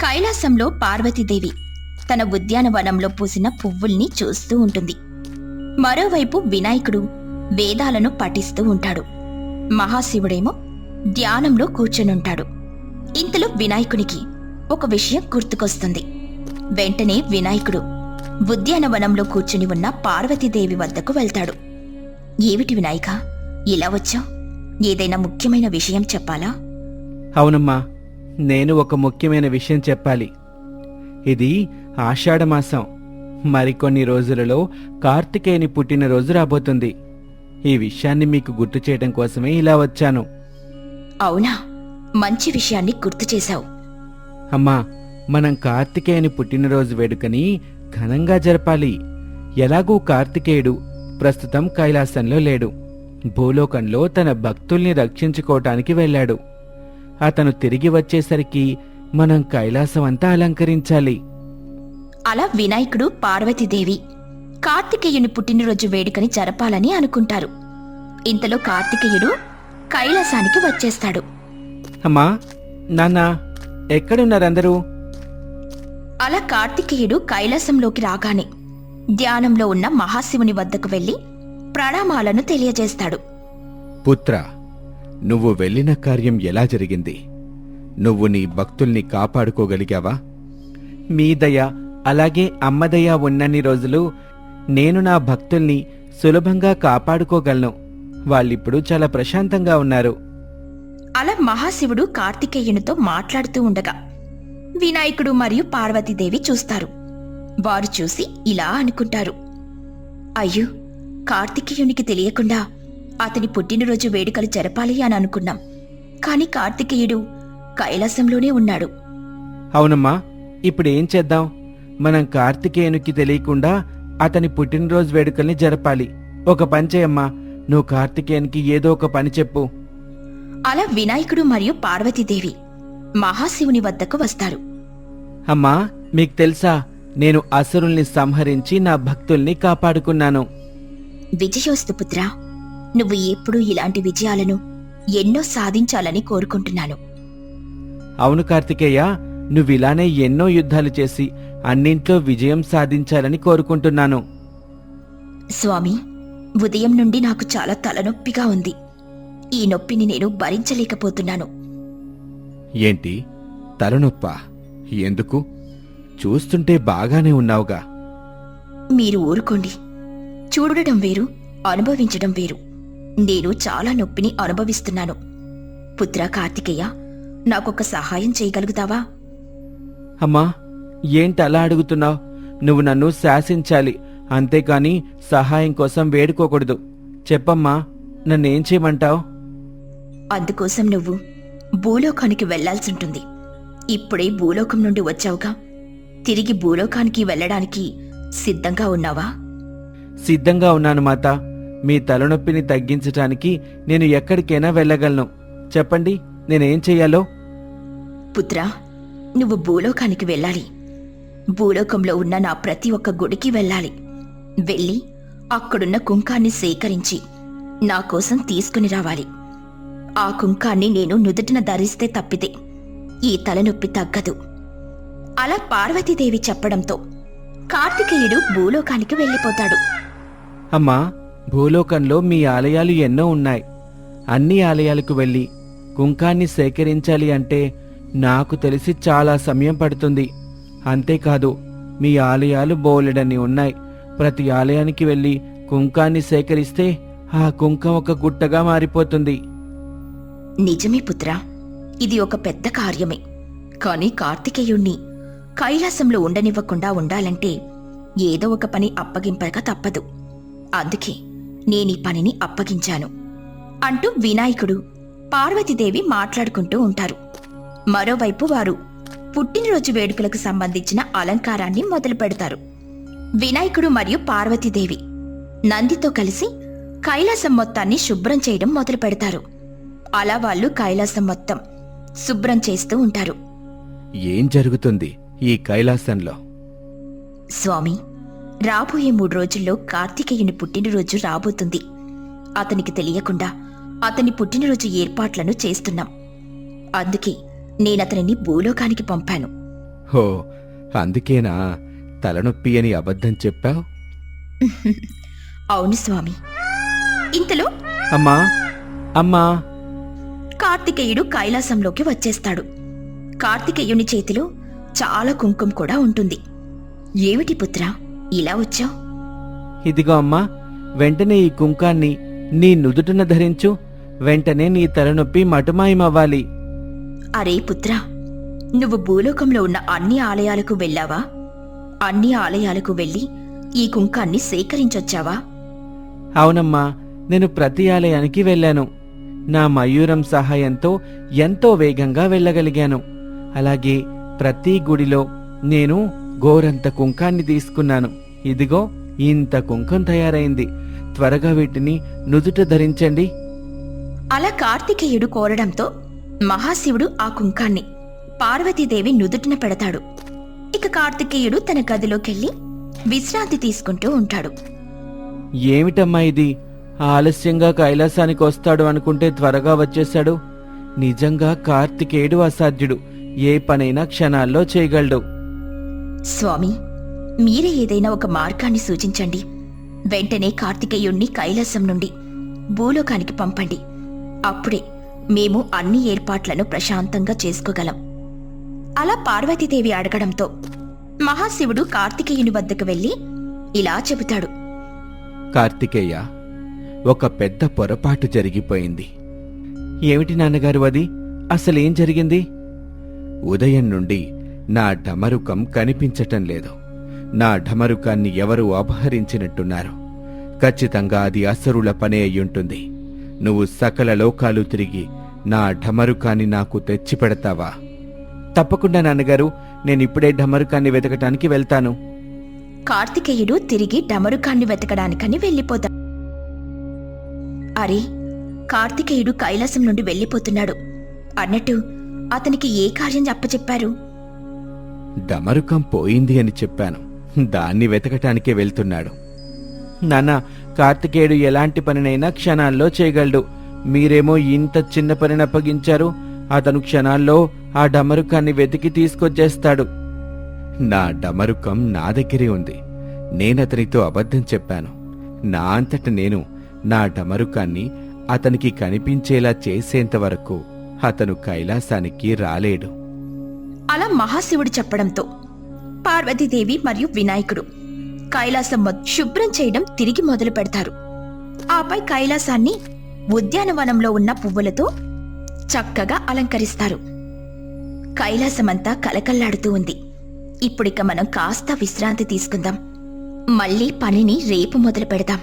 కైలాసంలో పార్వతీదేవి తన ఉద్యానవనంలో పూసిన పువ్వుల్ని చూస్తూ ఉంటుంది. మరోవైపు వినాయకుడు వేదాలను పఠిస్తూ ఉంటాడు. మహాశివుడేమో ధ్యానంలో కూర్చొనుంటాడు. ఇంతలో వినాయకునికి ఒక విషయం గుర్తుకొస్తుంది. వెంటనే వినాయకుడు ఉద్యానవనంలో కూర్చుని ఉన్న పార్వతీదేవి వద్దకు వెళ్తాడు. ఏమిటి వినాయక? ఇలా వచ్చావు? ఏదైనా ముఖ్యమైన విషయం చెప్పాలా? అవునమ్మా. నేను ఒక ముఖ్యమైన విషయం చెప్పాలి. ఇది ఆషాఢమాసం మరికొన్ని రోజులలో కార్తికేయుని పుట్టినరోజు రాబోతుంది. ఈ విషయాన్ని మీకు గుర్తు చేయడం కోసమే ఇలా వచ్చాను. అవునా? మంచి విషయాన్ని గుర్తు చేశావు. అమ్మా మనం కార్తికేయుని పుట్టినరోజు వేడుకని ఘనంగా జరపాలి. ఎలాగూ కార్తికేయుడు ప్రస్తుతం కైలాసంలో లేడు. భూలోకంలో తన భక్తుల్ని రక్షించుకోవటానికి వెళ్ళాడు. అతను తిరిగి వచ్చేసరికి మనం కైలాసం అంతా అలంకరించాలి. అలా వినాయకుడు పార్వతీదేవి కార్తికేయుని పుట్టినరోజు వేడుకని జరపాలని అనుకుంటారు. ఇంతలో కార్తికేయుడు కైలాసానికి వచ్చేస్తాడు. అమ్మా నాన్న ఎక్కడున్నారందరూ? అలా కార్తికేయుడు కైలాసంలోకి రాగానే ధ్యానంలో ఉన్న మహాశివుని వద్దకు వెళ్ళి ప్రణామాలను తెలియజేస్తాడు. పుత్ర నువ్వు వెళ్ళిన కార్యం ఎలా జరిగింది? నువ్వు నీ భక్తుల్ని కాపాడుకోగలిగావా? మీ దయ అలాగే అమ్మ దయ ఉన్నన్ని రోజులు నేను నా భక్తుల్ని సులభంగా కాపాడుకోగలను. వాళ్ళిప్పుడు చాలా ప్రశాంతంగా ఉన్నారు. అలా మహాశివుడు కార్తికేయునితో మాట్లాడుతూ ఉండగా వినాయకుడు మరియు పార్వతీదేవి చూస్తారు. వారు చూసి ఇలా అనుకుంటారు. అయ్యో కార్తికేయునికి తెలియకుండా అతని పుట్టినరోజు వేడుకలు జరపాలి అని అనుకున్నాం. కాని కార్తికేయుడు కైలాసంలోనే ఉన్నాడు. అవునమ్మా ఇప్పుడేం చేద్దాం? మనం కార్తికేయునికి తెలియకుండా అతని పుట్టినరోజు వేడుకల్ని జరపాలి. ఒక పని చేయమ్మా నువ్వు కార్తికేయునికి ఏదో ఒక పని చెప్పు. అలా వినాయకుడు మరియు పార్వతీదేవి మహాశివుని వద్దకు వస్తారు. అమ్మా మీకు తెలుసా నేను అసురుల్ని సంహరించి నా భక్తుల్ని కాపాడుకున్నాను. విజయోస్తు పుత్రా నువ్వు ఎప్పుడూ ఇలాంటి విజయాలను ఎన్నో సాధించాలని కోరుకుంటున్నాను. అవును కార్తికేయ నువ్విలానే ఎన్నో యుద్ధాలు చేసి అన్నింట్లో విజయం సాధించాలని కోరుకుంటున్నాను. స్వామి ఉదయం నుండి నాకు చాలా తలనొప్పిగా ఉంది. ఈ నొప్పిని నేను భరించలేకపోతున్నాను. ఏంటి? తలనొప్పా? ఎందుకు? చూస్తుంటే బాగానే ఉన్నావుగా. మీరు ఊరుకోండి. చూడడం వేరు అనుభవించడం వేరు. నేను చాలా నొప్పిని అనుభవిస్తున్నాను. పుత్ర కార్తికేయ నాకొక సహాయం చేయగలుగుతావా? అమ్మా ఏంటి అలా అడుగుతున్నావు? నువ్వు నన్ను శాసించాలి. అంతేకాని సహాయం కోసం వేడుకోకూడదు. చెప్పమ్మా నన్నేం చేయమంటావు? అందుకోసం నువ్వు భూలోకానికి వెళ్ళాల్సుంటుంది. ఇప్పుడే భూలోకం నుండి వచ్చావుగా. తిరిగి భూలోకానికి వెళ్ళడానికి సిద్ధంగా ఉన్నావా? సిద్ధంగా ఉన్నాను మాత. మీ తలనొప్పిని తగ్గించటానికి నేను ఎక్కడికైనా వెళ్ళగలను. చెప్పండి నేనేం చెయ్యాలో? పుత్రా నువ్వు భూలోకానికి వెళ్ళాలి. భూలోకంలో ఉన్న నా ప్రతి ఒక్క గుడికి వెళ్ళాలి. వెళ్ళి అక్కడున్న కుంకాన్ని సేకరించి నా కోసం తీసుకుని రావాలి. ఆ కుంకాన్ని నేను నుదుటిన ధరిస్తే తప్పితే ఈ తలనొప్పి తగ్గదు. అలా పార్వతీదేవి చెప్పడంతో కార్తికేయుడు భూలోకానికి వెళ్ళిపోతాడు. అమ్మా భూలోకంలో మీ ఆలయాలు ఎన్నో ఉన్నాయి. అన్ని ఆలయాలకు వెళ్ళి కుంకాన్ని సేకరించాలి అంటే నాకు తెలిసి చాలా సమయం పడుతుంది. అంతేకాదు మీ ఆలయాలు బోలెడని ఉన్నాయి. ప్రతి ఆలయానికి వెళ్ళి కుంకాన్ని సేకరిస్తే ఆ కుంకం ఒక గుట్టగా మారిపోతుంది. నిజమే పుత్రా ఇది ఒక పెద్ద కార్యమే. కాని కార్తికేయుణ్ణి కైలాసంలో ఉండనివ్వకుండా ఉండాలంటే ఏదో ఒక పని అప్పగింపక తప్పదు. అందుకే నేనీ పనిని అప్పగించాను అంటూ వినాయకుడు పార్వతీదేవి మాట్లాడుకుంటూ ఉంటారు. మరోవైపు వారు పుట్టినరోజు వేడుకలకు సంబంధించిన అలంకారాన్ని మొదలు పెడతారు. వినాయకుడు మరియు పార్వతీదేవి నందితో కలిసి కైలాసం మొత్తాన్ని శుభ్రం చేయడం మొదలు పెడతారు. అలా వాళ్ళు కైలాసం మొత్తం శుభ్రం చేస్తూ ఉంటారు. ఏం జరుగుతుంది ఈ కైలాసంలో? స్వామి రాబోయే మూడు రోజుల్లో కార్తికేయుని పుట్టినరోజు రాబోతుంది. అతనికి తెలియకుండా అతని పుట్టినరోజు ఏర్పాట్లను చేస్తున్నాం. అందుకే నేనతనిని భూలోకానికి పంపాను. హో అందుకేనా తలనొప్పి అని అబద్ధం చెప్పావు? అవును స్వామి. ఇంతలో అమ్మా అమ్మా. కార్తికేయుడు కైలాసంలోకి వచ్చేస్తాడు. కార్తికేయుని చేతిలో చాలా కుంకుమ కూడా ఉంటుంది. ఏమిటి పుత్రా? ఇలా వచ్చావు? ఇదిగో అమ్మా వెంటనే ఈ కుంకాన్ని నీ నుదుటిన ధరించు వెంటనే నీ తలనొప్పి మటుమాయమవ్వాలి. అరే పుత్రా నువ్వు భూలోకంలో ఉన్న అన్ని ఆలయాలకు వెళ్ళావా? అన్ని ఆలయాలకు వెళ్ళి ఈ కుంకాన్ని సేకరించొచ్చావా? అవునమ్మా నేను ప్రతి ఆలయానికి వెళ్ళాను. నా మయూరం సహాయంతో ఎంతో వేగంగా వెళ్ళగలిగాను. అలాగే ప్రతి గుడిలో నేను గోరంత కుంకాన్ని తీసుకున్నాను. ఇదిగో ఇంత కుంకం తయారైంది. త్వరగా వీటిని నుదుట ధరించండి. అలా కార్తికేయుడు కోరడంతో మహాశివుడు ఆ కుంకాన్ని పార్వతీదేవి నుదుటిన పెడతాడు. ఇక కార్తికేయుడు తన గదిలోకెళ్ళి విశ్రాంతి తీసుకుంటూ ఉంటాడు. ఏమిటమ్మా ఇది? ఆలస్యంగా కైలాసానికి వస్తాడు అనుకుంటే త్వరగా వచ్చేశాడు. నిజంగా కార్తికేయుడు అసాధ్యుడు. ఏ పనైనా క్షణాల్లో చేయగలడు. స్వామి మీరే ఏదైనా ఒక మార్గాన్ని సూచించండి. వెంటనే కార్తికేయుణ్ణి కైలాసం నుండి భూలోకానికి పంపండి. అప్పుడే మేము అన్ని ఏర్పాట్లను ప్రశాంతంగా చేసుకోగలం. అలా పార్వతీదేవి అడగడంతో మహాశివుడు కార్తికేయుని వద్దకు వెళ్ళి ఇలా చెబుతాడు. కార్తికేయ ఒక పెద్ద పొరపాటు జరిగిపోయింది. ఏమిటి నాన్నగారు అది? అసలేం జరిగింది? ఉదయం నుండి నా ఢమరుకం కనిపించటం లేదు. నా ఢమరుకాన్ని ఎవరు అపహరించినట్టున్నారు? ఖచ్చితంగా అది అసరుల పనే అయ్యుంటుంది. నువ్వు సకల లోకాలు తిరిగి నా ఢమరుకాన్ని నాకు తెచ్చిపెడతావా? తప్పకుండా నాన్నగారు. నేనిప్పుడే ఢమరుకాన్ని వెతకటానికి వెళ్తాను. కార్తికేయుడు తిరిగి డమరుకాన్ని వెతకడానికని వెళ్ళిపోతాడు అరే కార్తికేయుడు కైలాసం నుండి వెళ్ళిపోతున్నాడు. అన్నట్టు అతనికి ఏ కార్యం అప్పచెప్పారు? డమరుకం పోయింది అని చెప్పాను. దాన్ని వెతకటానికే వెళ్తున్నాడు. నాన్న కార్తికేయుడు ఎలాంటి పనినైనా క్షణాల్లో చేయగలడు. మీరేమో ఇంత చిన్న పనిని అప్పగించారు. అతను క్షణాల్లో ఆ డమరుకాన్ని వెతికి తీసుకొచ్చేస్తాడు. నా డమరుకం నా దగ్గరే ఉంది. నేనతనితో అబద్ధం చెప్పాను. నా అంతట నేను నా డమరుకాన్ని అతనికి కనిపించేలా చేసేంత వరకు అతను కైలాసానికి రాలేడు. అలా మహాశివుడు చెప్పడంతో పార్వతీదేవి మరియు వినాయకుడు కైలాసం శుభ్రం చేయడం తిరిగి మొదలు పెడతారు. ఆపై కైలాసాన్ని ఉద్యానవనంలో ఉన్న పువ్వులతో చక్కగా అలంకరిస్తారు. కైలాసమంతా కలకల్లాడుతూ ఉంది. ఇప్పుడిక మనం కాస్త విశ్రాంతి తీసుకుందాం. మళ్ళీ పనిని రేపు మొదలు పెడదాం.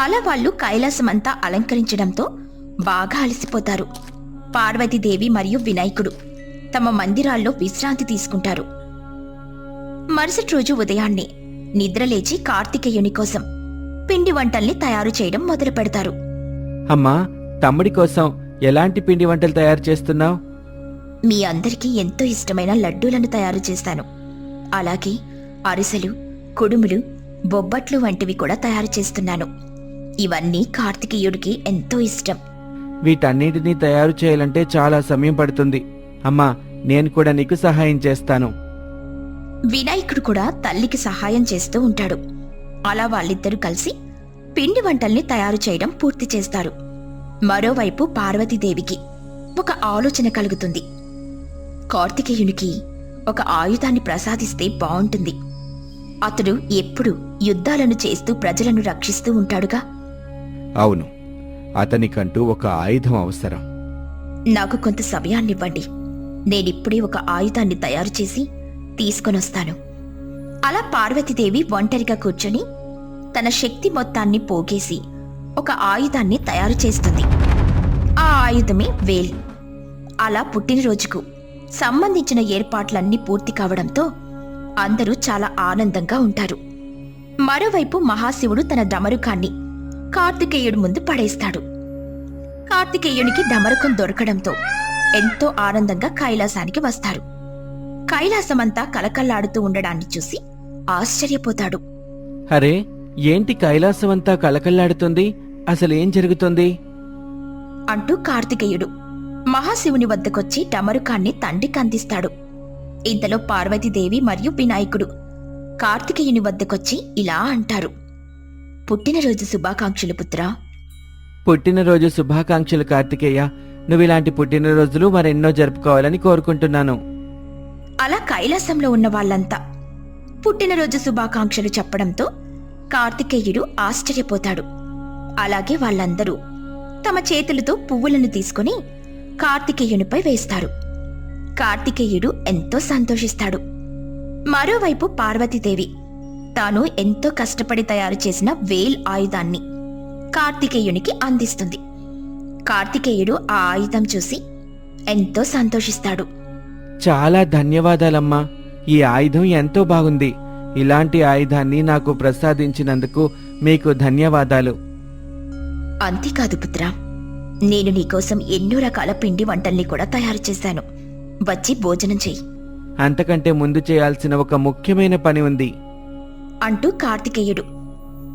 అలా వాళ్ళు కైలాసమంతా అలంకరించడంతో బాగా అలసిపోతారు. పార్వతీదేవి మరియు వినాయకుడు తమ మందిరాల్లో విశ్రాంతి తీసుకుంటారు. మరుసటి రోజు ఉదయాన్నే నిద్రలేచి కార్తికేయుని కోసం పిండి వంటల్ని తయారు చేయడం మొదలు పెడతారు. అమ్మా తమ్ముడి కోసం ఎలాంటి పిండి వంటలు తయారు చేస్తున్నావు? మీ అందరికీ ఎంతో ఇష్టమైన లడ్డూలను తయారు చేస్తాను. అలాగే అరిసెలు కుడుములు బొబ్బట్లు వంటివి కూడా తయారు చేస్తున్నాను. ఇవన్నీ కార్తికేయుడికి ఎంతో ఇష్టం. వీటన్నిటినీ తయారు చేయాలంటే చాలా సమయం పడుతుంది. అమ్మా నేను కూడా నీకు సహాయం చేస్తాను. వినాయకుడు కూడా తల్లికి సహాయం చేస్తూ ఉంటాడు. అలా వాళ్ళిద్దరూ కలిసి పిండి వంటల్ని తయారు చేయడం పూర్తి చేస్తారు. మరోవైపు పార్వతీదేవికి ఒక ఆలోచన కలుగుతుంది. కార్తికేయునికి ఒక ఆయుధాన్ని ప్రసాదిస్తే బావుంటుంది. అతడు ఎప్పుడు యుద్ధాలను చేస్తూ ప్రజలను రక్షిస్తూ ఉంటాడుగా? అవును అతనికంటూ ఒక ఆయుధం అవసరం. నాకు కొంత సమయాన్నివ్వండి. నేనిప్పుడే ఒక ఆయుధాన్ని తయారు చేసి తీసుకొనొస్తాను. అలా పార్వతీదేవి ఒంటరిగా కూర్చొని తన శక్తి మొత్తాన్ని పోగేసి ఒక ఆయుధాన్ని తయారు చేస్తుంది. ఆ ఆయుధమే వేల్. అలా పుట్టినరోజుకు సంబంధించిన ఏర్పాట్లన్నీ పూర్తి కావడంతో అందరూ చాలా ఆనందంగా ఉంటారు. మరోవైపు మహాశివుడు తన డమరుకాన్ని కార్తికేయుడి ముందు పడేస్తాడు. కార్తికేయునికి డమరుకం దొరకడంతో ఎంతో ఆనందంగా కైలాసానికి వస్తారు కైలాసమంతా కలకల్లాడుతూ ఉండడాన్ని చూసి ఆశ్చర్యపోతాడు. అరే ఏంటి కైలాసమంతా కలకల్లాడుతుంది అసలేం జరుగుతుంది? అంటూ కార్తికేయుడు మహాశివుని వద్దకొచ్చి డమరుకాన్ని తండ్రికి అందిస్తాడు. ఇంతలో పార్వతీదేవి మరియు వినాయకుడు కార్తికేయుని వద్దకొచ్చి ఇలా అంటారు. పుట్టినరోజు శుభాకాంక్షలు పుత్రా. పుట్టినరోజు శుభాకాంక్షలు కార్తికేయ. నువ్వు ఇలాంటి పుట్టినరోజులు మరెన్నో జరుపుకోవాలని కోరుకుంటున్నాను. అలా కైలాసంలో ఉన్న వాళ్ళంతా పుట్టినరోజు శుభాకాంక్షలు చెప్పడంతో కార్తికేయుడు ఆశ్చర్యపోతాడు. అలాగే వాళ్ళందరూ తమ చేతులతో పువ్వులను తీసుకుని కార్తికేయునిపై వేస్తారు. కార్తికేయుడు ఎంతో సంతోషిస్తాడు. మరోవైపు పార్వతీదేవి తాను ఎంతో కష్టపడి తయారు చేసిన వేల్ ఆయుధాన్ని కార్తికేయునికి అందిస్తుంది. కార్తికేయుడు ఆ ఆయుధం చూసి ఎంతో సంతోషిస్తాడు. చాలా ధన్యవాదాలమ్మా. ఈ ఆయుధం ఎంతో బాగుంది. ఇలాంటి ఆయుధాన్ని నాకు ప్రసాదించినందుకు మీకు ధన్యవాదాలు. అంతేకాదు పుత్ర నేను నీకోసం ఎన్నో రకాల పిండి వంటల్ని కూడా తయారు చేశాను. వచ్చి భోజనం చెయ్యి. అంతకంటే ముందు చేయాల్సిన ఒక ముఖ్యమైన పని ఉంది. అంటూ కార్తికేయుడు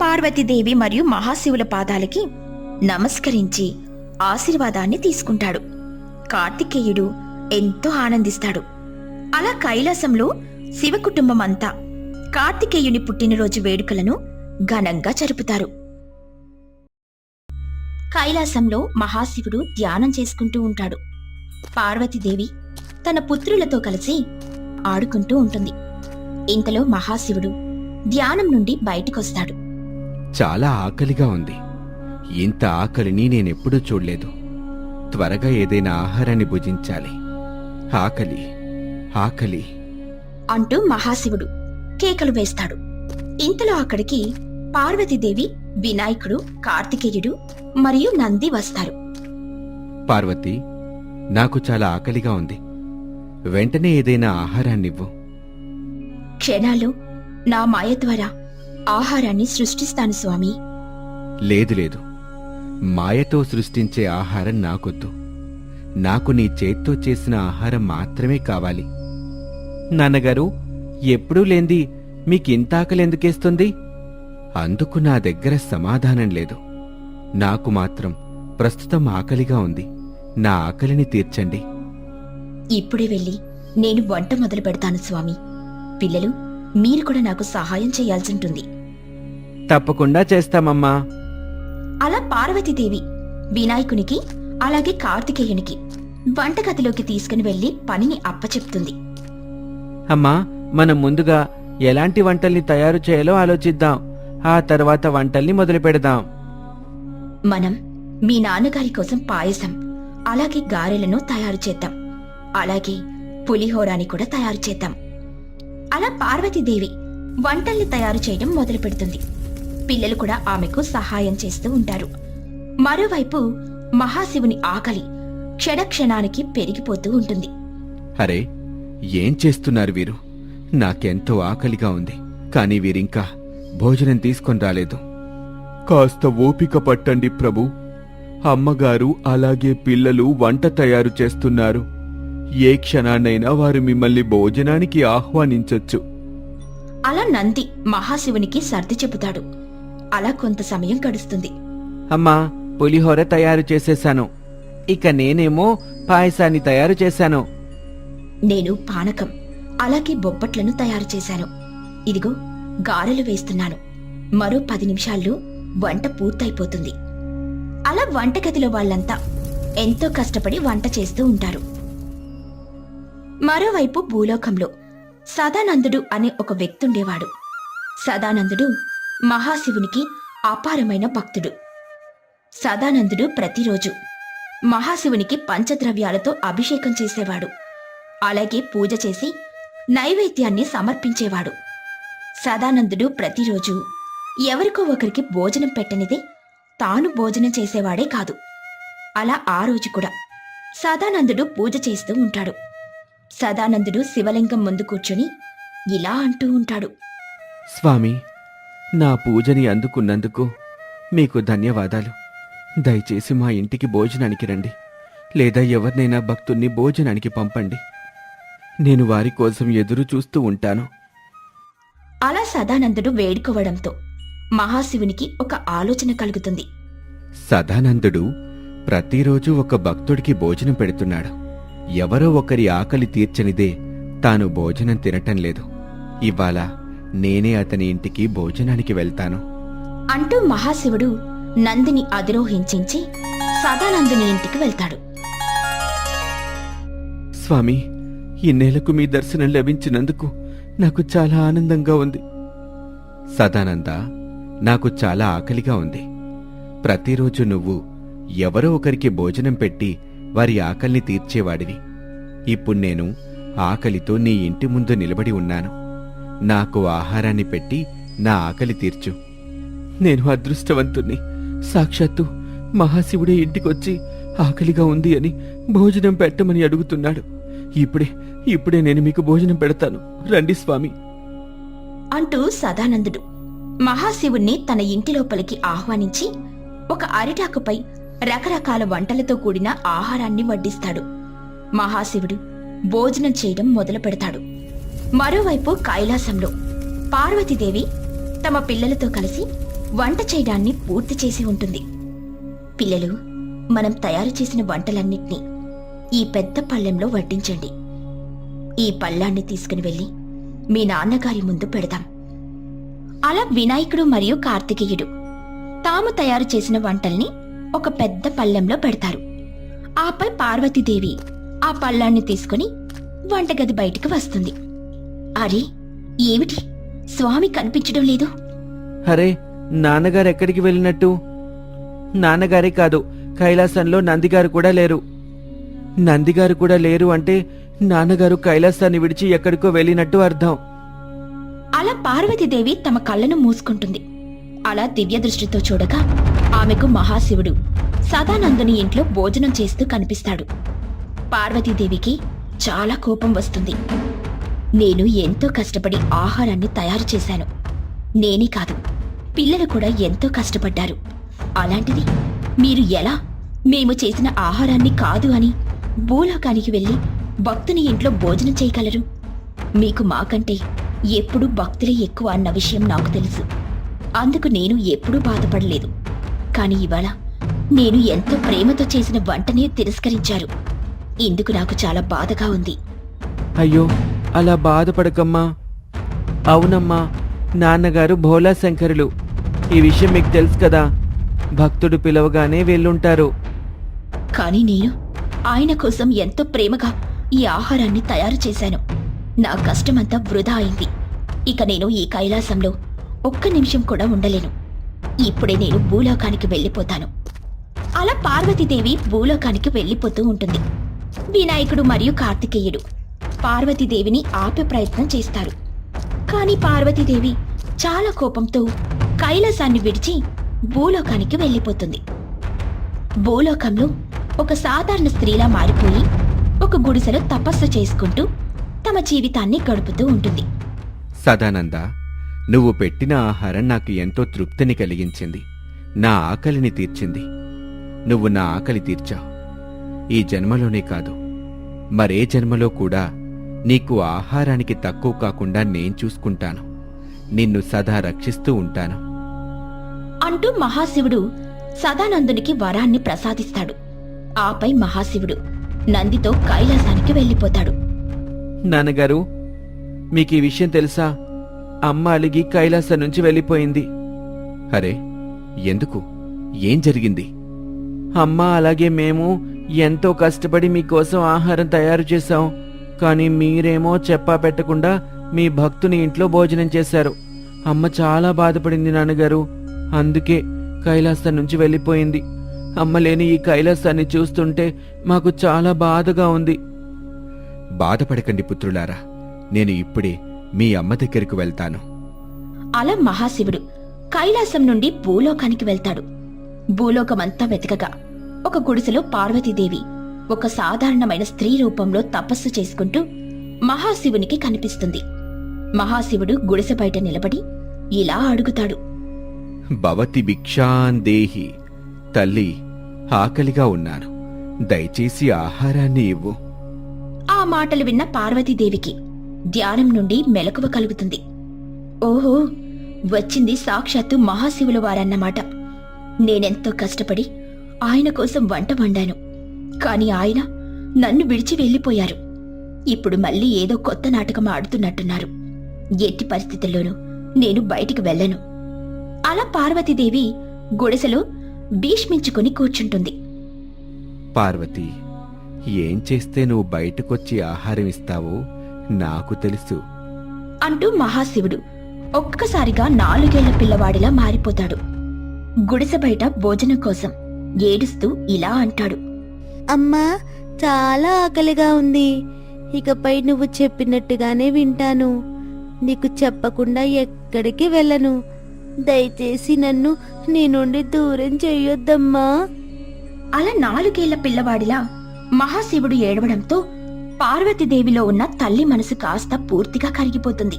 పార్వతీదేవి మరియు మహాశివుల పాదాలకి నమస్కరించి ఆశీర్వాదాన్ని తీసుకుంటాడు. కార్తికేయుడు ఎంతో ఆనందిస్తాడు. అలా కైలాసంలో శివ కుటుంబం అంతా కార్తికేయుని పుట్టినరోజు వేడుకలను ఘనంగా జరుపుతారు. కైలాసంలో మహాశివుడు ధ్యానం చేసుకుంటూ ఉంటాడు. పార్వతీదేవి తన పుత్రులతో కలిసి ఆడుకుంటూ ఉంటుంది. ఇంతలో మహాశివుడు ధ్యానం నుండి బయటికొస్తాడు. చాలా ఆకలిగా ఉంది. ఇంత ఆకలిని నేనెప్పుడూ చూడలేదు. త్వరగా ఏదైనా ఆహారాన్ని భుజించాలి. ఆకలి ఆకలి. అంటూ మహాశివుడు కేకలు వేస్తాడు. ఇంతలో అక్కడికి పార్వతీదేవి వినాయకుడు కార్తికేయుడు మరియు నంది వస్తారు. పార్వతి నాకు చాలా ఆకలిగా ఉంది. వెంటనే ఏదైనా ఆహారాన్నివ్వు. క్షణాలు నా మాయ ద్వారా ఆహారాన్ని సృష్టిస్తాను స్వామి. లేదు లేదు. మాయతో సృష్టించే ఆహారం నాకొద్దు. నాకు నీ చేత్తో చేసిన ఆహారం మాత్రమే కావాలి. నాన్నగారు ఎప్పుడూ లేంది మీకింత ఆకలెందుకేస్తుంది అందుకు నా దగ్గర సమాధానం లేదు. నాకు మాత్రం ప్రస్తుతం ఆకలిగా ఉంది. నా ఆకలిని తీర్చండి. ఇప్పుడే వెళ్ళి నేను వంట మొదలు పెడతాను స్వామి. పిల్లలు మీరు కూడా నాకు సహాయం చేయాల్సి ఉంటుంది. తప్పకుండా చేస్తామమ్మా. అలా పార్వతీదేవి వినాయకునికి అలాగే కార్తికేయునికి వంటగదిలోకి తీసుకుని వెళ్ళి పనిని అప్పచెప్తుంది. అమ్మా మనం ముందుగా ఎలాంటి వంటల్ని తయారు చేయాలో ఆలోచిద్దాం. ఆ తర్వాత వంటల్ని మొదలు పెడదాం. మనం మీ నాన్నగారి కోసం పాయసం అలాగే గారెలను తయారు చేద్దాం. అలాగే పులిహోరాని కూడా తయారు చేద్దాం. అలా పార్వతీదేవి వంటల్ని తయారు చేయడం మొదలు పెడుతుంది పిల్లలు కూడా ఆమెకు సహాయం చేస్తూ ఉంటారు. మరోవైపు మహాశివుని ఆకలి క్షణక్షణానికి పెరిగిపోతూ ఉంటుంది. అరే ఏం చేస్తున్నారు వీరు? నాకెంతో ఆకలిగా ఉంది కానీ వీరింకా భోజనం తీసుకొని రాలేదు. కాస్త ఓపిక పట్టండి ప్రభు. అమ్మగారు అలాగే పిల్లలు వంట తయారు చేస్తున్నారు. ఏ క్షణాన్నైనా వారు మిమ్మల్ని భోజనానికి ఆహ్వానించొచ్చు. అలా నంది మహాశివునికి సర్ది చెబుతాడు. అలా కొంత సమయం గడుస్తుంది. అమ్మా పులిహోర తయారు చేసేశాను ఇక నేనేమో పాయసాన్ని తయారు చేశాను. నేను పానకం అలాగే బొబ్బట్లను తయారు చేశాను. ఇదిగో గారెలు వేస్తున్నాను. మరో పది నిమిషాల్లో వంట పూర్తయిపోతుంది. అలా వంటగదిలో వాళ్ళంతా ఎంతో కష్టపడి వంట చేస్తూ ఉంటారు. మరోవైపు భూలోకంలో సదానందుడు అనే ఒక వ్యక్తుండేవాడు. సదానందుడు మహాశివునికి అపారమైన భక్తుడు. సదానందుడు ప్రతిరోజు మహాశివునికి పంచద్రవ్యాలతో అభిషేకం చేసేవాడు. అలాగే పూజ చేసి నైవేద్యాన్ని సమర్పించేవాడు. సదానందుడు ప్రతిరోజు ఎవరికో ఒకరికి భోజనం పెట్టనిదే తాను భోజనం చేసేవాడే కాదు. అలా ఆ రోజు కూడా సదానందుడు పూజ చేస్తూ ఉంటాడు. సదానందుడు శివలింగం ముందు కూర్చుని ఇలా అంటూ ఉంటాడు. స్వామి నా పూజని అందుకున్నందుకు మీకు ధన్యవాదాలు. దయచేసి మా ఇంటికి భోజనానికి రండి. లేదా ఎవరినైనా భక్తుణ్ణి భోజనానికి పంపండి. నేను వారి కోసం ఎదురు చూస్తూ ఉంటాను. అలా సదానందుడు వేడుకోవడంతో మహాశివునికి ఒక ఆలోచన కలుగుతుంది. సదానందుడు ప్రతిరోజు ఒక భక్తుడికి భోజనం పెడుతున్నాడు. ఎవరో ఒకరి ఆకలి తీర్చనిదే తాను భోజనం తినటం లేదు. ఇవాళ నేనే అతని ఇంటికి భోజనానికి వెళ్తాను. అంటూ మహాశివుడు నందిని అధిరోహించించి సదానందుని ఇంటికి వెళ్తాడు. స్వామి ఇన్నేళ్ళకు మీ దర్శనం లభించినందుకు నాకు చాలా ఆనందంగా ఉంది. సదానంద నాకు చాలా ఆకలిగా ఉంది. ప్రతిరోజు నువ్వు ఎవరో ఒకరికి భోజనం పెట్టి వారి ఆకలిని తీర్చేవాడివి. ఇప్పుడు నేను ఆకలితో నీ ఇంటి ముందు నిలబడి ఉన్నాను. నాకు ఆహారాన్ని పెట్టి నా ఆకలి తీర్చు. నేను అదృష్టవంతుణ్ణి. సాక్షాత్తు మహాశివుడే ఇంటికొచ్చి ఆకలిగా ఉంది అని భోజనం పెట్టమని అడుగుతున్నాడు. ఇప్పుడే ఇప్పుడే నేను మీకు భోజనం పెడతాను. రండి స్వామి. అంటూ సదానందుడు మహాశివుణ్ణి తన ఇంటి లోపలికి ఆహ్వానించి ఒక అరిటాకుపై రకరకాల వంటలతో కూడిన ఆహారాన్ని వడ్డిస్తాడు. మహాశివుడు భోజనం చేయడం మొదలు పెడతాడు మరోవైపు కైలాసంలో పార్వతీదేవి తమ పిల్లలతో కలిసి వంట చేయడాన్ని పూర్తి చేసి ఉంటుంది. పిల్లలు మనం తయారు చేసిన వంటలన్నింటినీ ఈ పెద్ద పళ్ళెంలో వడ్డించండి. ఈ పళ్ళాన్ని తీసుకుని వెళ్ళి మీ నాన్నగారి ముందు పెడదాం అలా వినాయకుడు మరియు కార్తికేయుడు తాము తయారు చేసిన వంటల్ని ఒక పెద్ద పళ్ళెంలో పెడతారు. ఆపై పార్వతీదేవి ఆ పళ్ళాన్ని తీసుకుని వంటగది బయటికి వస్తుంది. అరే ఏమిటి? స్వామి కనిపించడం లేదు. అరే నాన్నగారు ఎక్కడికి వెళ్ళినట్టు? నాన్నగారే కాదు కైలాసంలో నందిగారు కూడా లేరు. నందిగారు కూడా లేరు అంటే నాన్నగారు కైలాసాన్ని విడిచి ఎక్కడికో వెళ్ళినట్టు అర్థం. అలా పార్వతీదేవి తమ కళ్ళను మూసుకుంటుంది. అలా దివ్య దృష్టితో చూడగా ఆమెకు మహాశివుడు సదానందుని ఇంట్లో భోజనం చేస్తూ కనిపిస్తాడు. పార్వతీదేవికి చాలా కోపం వస్తుంది. నేను ఎంతో కష్టపడి ఆహారాన్ని తయారు చేశాను. నేనే కాదు పిల్లలు కూడా ఎంతో కష్టపడ్డారు. అలాంటిది మీరు ఎలా? మేము చేసిన ఆహారాన్ని కాదు అని భూలోకానికి వెళ్ళి భక్తుని ఇంట్లో భోజనం చేయగలరు? మీకు మాకంటే ఎప్పుడూ భక్తులే ఎక్కువ అన్న విషయం నాకు తెలుసు. అందుకు నేను ఎప్పుడూ బాధపడలేదు. కాని ఇవాళ నేను ఎంతో ప్రేమతో చేసిన వంటనే తిరస్కరించారు. ఇందుకు నాకు చాలా బాధగా ఉంది. అయ్యో అలా బాధపడకమ్మా. అవునమ్మా నాన్నగారు భోలా శంకరులు ఈ విషయం మీకు తెలుసు కదా భక్తుడు పిలవగానే వెళ్ళుంటారు. కానీ నేను ఆయన కోసం ఎంతో ప్రేమగా ఈ ఆహారాన్ని తయారు చేశాను. నా కష్టమంతా వృధా అయింది. ఇక నేను ఈ కైలాసంలో ఒక్క నిమిషం కూడా ఉండలేను. ఇప్పుడే నేను భూలోకానికి వెళ్ళిపోతాను. అలా పార్వతీదేవి భూలోకానికి వెళ్ళిపోతూ ఉంటుంది. వినాయకుడు మరియు కార్తికేయుడు. పార్వతీదేవిని ఆపే ప్రయత్నం చేస్తారు. కానీ పార్వతీదేవి చాలా కోపంతో కైలాసాన్ని విడిచి భూలోకానికి వెళ్ళిపోతుంది. భూలోకంలో ఒక సాధారణ స్త్రీలా మారిపోయి ఒక గుడిసెలో తపస్సు చేసుకుంటూ తమ జీవితాన్ని గడుపుతూ ఉంటుంది. సదానంద నువ్వు పెట్టిన ఆహారం నాకు ఎంతో తృప్తిని కలిగించింది. నా ఆకలిని తీర్చింది. నువ్వు నా ఆకలి తీర్చావు. ఈ జన్మలోనే కాదు మరే జన్మలో కూడా నీకు ఆహారానికి తక్కువ కాకుండా నేను చూసుకుంటాను. నిన్ను సదా రక్షిస్తూ ఉంటాను. అంటూ మహాశివుడు సదానందునికి వరాన్ని ప్రసాదిస్తాడు. ఆపై మహాశివుడు నందితో కైలాసానికి వెళ్ళిపోతాడు. నాన్నగారు మీకు ఈ విషయం తెలుసా? అమ్మ అలిగి కైలాసం నుంచి వెళ్ళిపోయింది. అరే ఎందుకు? ఏం జరిగింది? అమ్మ అలాగే మేము ఎంతో కష్టపడి మీకోసం ఆహారం తయారు చేశాం. కానీ మీరేమో చెప్పా పెట్టకుండా మీ భక్తుని ఇంట్లో భోజనం చేశారు. అమ్మ చాలా బాధపడింది నాన్నగారు. అందుకే కైలాసం నుంచి వెళ్ళిపోయింది. అమ్మ లేని ఈ కైలాసాన్ని చూస్తుంటే మాకు చాలా బాధగా ఉంది. బాధపడకండి పుత్రులారా. నేను ఇప్పుడే మీ అమ్మ దగ్గరకు వెళ్తాను. అలా మహాశివుడు కైలాసం నుండి భూలోకానికి వెళ్తాడు. భూలోకమంతా వెతకగా ఒక గుడిసెలో పార్వతీదేవి ఒక సాధారణమైన స్త్రీ రూపంలో తపస్సు చేసుకుంటూ మహాశివునికి కనిపిస్తుంది. మహాశివుడు గుడిసె బయట నిలబడి ఇలా అడుగుతాడు. భవతి భిక్షాన్ దేహి. తల్లి ఆకలిగా ఉన్నాను. దయచేసి ఆహారాన్ని ఇవ్వు. ఆ మాటలు విన్న పార్వతీదేవికి ధ్యానం నుండి మెలకువ కలుగుతుంది. ఓహో వచ్చింది సాక్షాత్తు మహాశివుల వారన్నమాట. నేనెంతో కష్టపడి ఆయన కోసం వంట వండాను. కాని ఆయన నన్ను విడిచి వెళ్ళిపోయారు. ఇప్పుడు మళ్ళీ ఏదో కొత్త నాటకం ఆడుతున్నట్టున్నారు. ఎట్టి పరిస్థితుల్లోనూ నేను బయటికి వెళ్ళను. అలా పార్వతీదేవి గుడిసెలో భీష్మించుకుని కూర్చుంటుంది. పార్వతి ఏం చేస్తే నువ్వు బయటకొచ్చి ఆహారం ఇస్తావో నాకు తెలుసు. అంటూ మహాశివుడు ఒక్కసారిగా నాలుగేళ్ళ పిల్లవాడిలా మారిపోతాడు. గుడిసె బయట భోజనం కోసం ఏడుస్తూ ఇలా అంటాడు. అమ్మా చాలా ఆకలిగా ఉంది. ఇకపై నువ్వు చెప్పినట్టుగానే వింటాను. నీకు చెప్పకుండా ఎక్కడికి వెళ్ళను. దయచేసి నన్ను నీ నుండి దూరం చేయొద్దమ్మా. అలా నాలుగేళ్ళ పిల్లవాడిలా మహాశివుడు ఏడవడంతో పార్వతీదేవిలో ఉన్న తల్లి మనసు కాస్త పూర్తిగా కరిగిపోతుంది.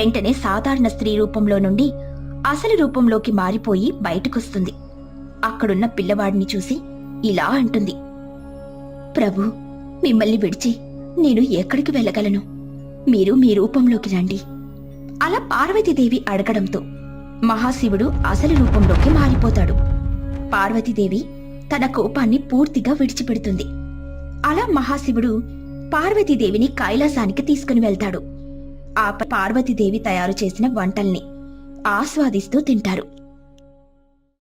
వెంటనే సాధారణ స్త్రీ రూపంలో నుండి అసలు రూపంలోకి మారిపోయి బయటకొస్తుంది. అక్కడున్న పిల్లవాడిని చూసి ఇలా అంటుంది. ప్రభు మిమ్మల్ని విడిచి నేను ఎక్కడికి వెళ్ళగలను? మీరు మీ రూపంలోకి రండి. అలా పార్వతీదేవి అడగడంతో మహాశివుడు అసలు రూపంలోకి మారిపోతాడు. పార్వతీదేవి తన కోపాన్ని పూర్తిగా విడిచిపెడుతుంది. అలా మహాశివుడు పార్వతీదేవిని కైలాసానికి తీసుకుని వెళ్తాడు. ఆ పార్వతీదేవి తయారు చేసిన వంటల్ని ఆస్వాదిస్తూ తింటారు.